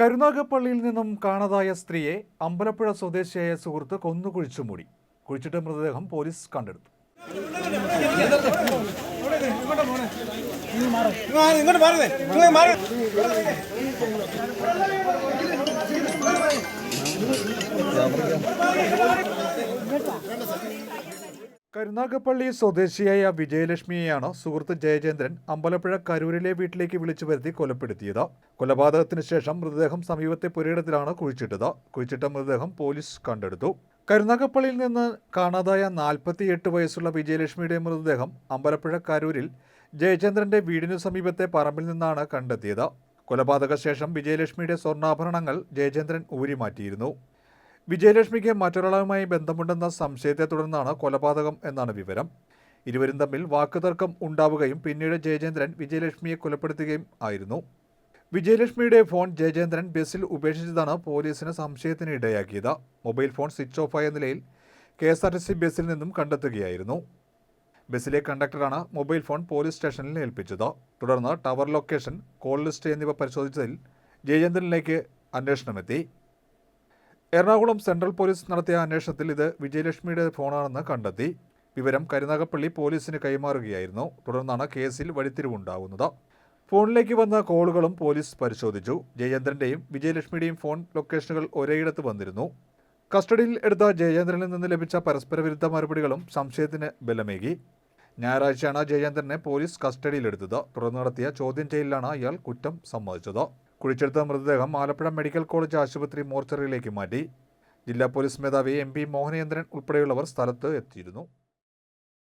കരുനാഗപ്പള്ളിയിൽ നിന്നും കാണാതായ സ്ത്രീയെ അമ്പലപ്പുഴ സ്വദേശിയായ സുഹൃത്ത് കൊന്നു കുഴിച്ചു മൂടി. കുഴിച്ചിട്ട മൃതദേഹം പോലീസ് കണ്ടെടുത്തു. ഇങ്ങോട്ട് മാറുന്നേ കരുനാഗപ്പള്ളി സ്വദേശിയായ വിജയലക്ഷ്മിയെയാണ് സുഹൃത്ത് ജയചന്ദ്രൻ അമ്പലപ്പുഴ കരൂരിലെ വീട്ടിലേക്ക് വിളിച്ചു വരുത്തി കൊലപ്പെടുത്തിയത്. കൊലപാതകത്തിന് ശേഷം മൃതദേഹം സമീപത്തെ പുരയിടത്തിലാണ് കുഴിച്ചിട്ടത്. കുഴിച്ചിട്ട മൃതദേഹം പോലീസ് കണ്ടെടുത്തു. കരുനാഗപ്പള്ളിയിൽ നിന്ന് കാണാതായ നാൽപ്പത്തിയെട്ട് വയസ്സുള്ള വിജയലക്ഷ്മിയുടെ മൃതദേഹം അമ്പലപ്പുഴ കരൂരിൽ ജയചന്ദ്രന്റെ വീടിനു സമീപത്തെ പറമ്പിൽ നിന്നാണ് കണ്ടെത്തിയത്. കൊലപാതക ശേഷം വിജയലക്ഷ്മിയുടെ സ്വർണാഭരണങ്ങൾ ജയചന്ദ്രൻ ഊരിമാറ്റിയിരുന്നു. വിജയലക്ഷ്മിക്ക് മറ്റൊരാളുമായി ബന്ധമുണ്ടെന്ന സംശയത്തെ തുടർന്നാണ് കൊലപാതകം എന്നാണ് വിവരം. ഇരുവരും തമ്മിൽ വാക്കുതർക്കം ഉണ്ടാവുകയും പിന്നീട് ജയചന്ദ്രൻ വിജയലക്ഷ്മിയെ കൊലപ്പെടുത്തുകയും ആയിരുന്നു. വിജയലക്ഷ്മിയുടെ ഫോൺ ജയചന്ദ്രൻ ബസ്സിൽ ഉപേക്ഷിച്ചതാണ് പോലീസിന് സംശയത്തിന് ഇടയാക്കിയത്. മൊബൈൽ ഫോൺ സ്വിച്ച് ഓഫായ നിലയിൽ K S R T C ബസ്സിൽ നിന്നും കണ്ടെത്തുകയായിരുന്നു. ബസ്സിലെ കണ്ടക്ടറാണ് മൊബൈൽ ഫോൺ പോലീസ് സ്റ്റേഷനിൽ ഏൽപ്പിച്ചത്. തുടർന്ന് ടവർ ലൊക്കേഷൻ കോൾ ലിസ്റ്റ് എന്നിവ പരിശോധിച്ചതിൽ ജയചന്ദ്രനിലേക്ക് അന്വേഷണമെത്തി. എറണാകുളം സെൻട്രൽ പോലീസ് നടത്തിയ അന്വേഷണത്തിൽ ഇത് വിജയലക്ഷ്മിയുടെ ഫോണാണെന്ന് കണ്ടെത്തി. വിവരം കരുനാഗപ്പള്ളി പോലീസിന് കൈമാറുകയായിരുന്നു. തുടർന്നാണ് കേസിൽ വഴിത്തിരിവുണ്ടാകുന്നത് ഫോണിലേക്ക് വന്ന കോളുകളും പോലീസ് പരിശോധിച്ചു. ജയചന്ദ്രന്റെയും വിജയലക്ഷ്മിയുടെയും ഫോൺ ലൊക്കേഷനുകൾ ഒരേയിടത്ത് വന്നിരുന്നു. കസ്റ്റഡിയിൽ എടുത്ത ജയചന്ദ്രനിൽ നിന്ന് ലഭിച്ച പരസ്പര വിരുദ്ധ മറുപടികളും സംശയത്തിന് ബലമേകി. ഞായറാഴ്ചയാണ് ജയചന്ദ്രനെ പോലീസ് കസ്റ്റഡിയിലെടുത്തത്. തുടർന്ന് നടത്തിയ ചോദ്യം ചെയ്യലിലാണ് ഇയാൾ കുറ്റം സമ്മതിച്ചത്. കുഴിച്ചെടുത്ത മൃതദേഹം ആലപ്പുഴ മെഡിക്കൽ കോളേജ് ആശുപത്രി മോർച്ചറിയിലേക്ക് മാറ്റി. ജില്ലാ പോലീസ് മേധാവി എം പി മോഹനേന്ദ്രൻ ഉൾപ്പെടെയുള്ളവർ സ്ഥലത്ത് എത്തിയിരുന്നു.